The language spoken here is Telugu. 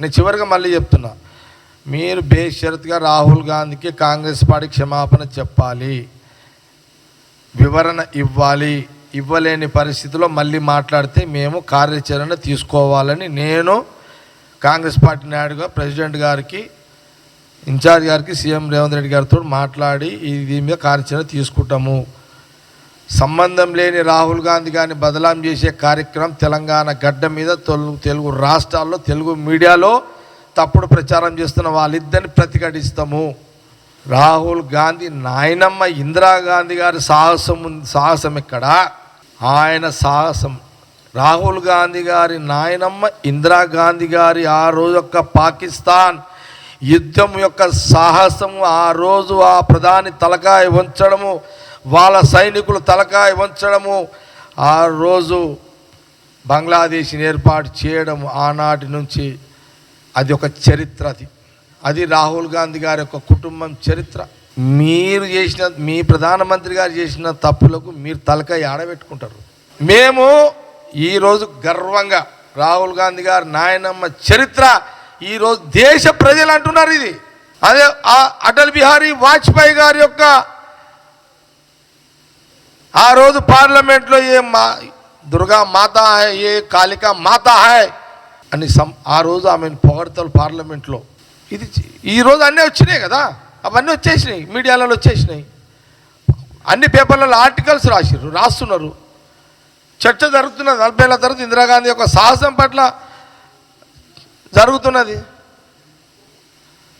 నేను చివరిగా మళ్ళీ చెప్తున్నా. మీరు బేషరత్గా రాహుల్ గాంధీకి కాంగ్రెస్ పార్టీ క్షమాపణ చెప్పాలి. వివరణ ఇవ్వాలి. ఇవ్వలేని పరిస్థితిలో మళ్ళీ మాట్లాడితే మేము కార్యాచరణ తీసుకోవాలని నేను కాంగ్రెస్ పార్టీ నాయుడుగా ప్రెసిడెంట్ గారికి ఇన్ఛార్జ్ గారికి సీఎం రేవంత్ రెడ్డి గారితో మాట్లాడి ఈ దీని మీద కార్యాచరణ తీసుకుంటాము. సంబంధం లేని రాహుల్ గాంధీ గారిని బదలాం చేసే కార్యక్రమం తెలంగాణ గడ్డ మీద తెలుగు తెలుగు రాష్ట్రాల్లో తెలుగు మీడియాలో తప్పుడు ప్రచారం చేస్తున్న వాళ్ళిద్దరిని ప్రతిఘటిస్తాము. రాహుల్ గాంధీ నాయనమ్మ ఇందిరాగాంధీ గారి సాహసం సాహసం ఇక్కడ ఆయన సాహసం. రాహుల్ గాంధీ గారి నాయనమ్మ ఇందిరాగాంధీ గారి ఆ రోజు యొక్క పాకిస్తాన్ యుద్ధం యొక్క సాహసము ఆ రోజు ఆ ప్రధాని తలకాయ ఉంచడము వాళ్ళ సైనికులు తలకాయ వంచడము. ఆ రోజు బంగ్లాదేశ్ని ఏర్పాటు చేయడం ఆనాటి నుంచి అది ఒక చరిత్ర అది. అది రాహుల్ గాంధీ గారి యొక్క కుటుంబం చరిత్ర. మీరు చేసిన మీ ప్రధానమంత్రి గారు చేసిన తప్పులకు మీరు తలకాయ ఆడబెట్టుకుంటారు. మేము ఈరోజు గర్వంగా రాహుల్ గాంధీ గారి నాయనమ్మ చరిత్ర ఈరోజు దేశ ప్రజలు అంటున్నారు ఇది. అదే అటల్ బిహారీ వాజ్పేయి గారి యొక్క ఆ రోజు పార్లమెంట్లో ఏ మా దుర్గా మాత ఏ కాళికా మాత హాయ్ అని సం ఆ రోజు ఆమెను పొగడతలు పార్లమెంట్లో. ఇది ఈరోజు ఈ రోజు అన్నీ వచ్చినాయి కదా అవన్నీ వచ్చేసినాయి మీడియాలలో వచ్చేసినాయి. అన్ని పేపర్లలో ఆర్టికల్స్ రాసిర్రు రాస్తున్నారు. చర్చ జరుగుతున్నది నలభై ఏళ్ళ తర్వాత ఇందిరాగాంధీ యొక్క సాహసం పట్ల జరుగుతున్నది.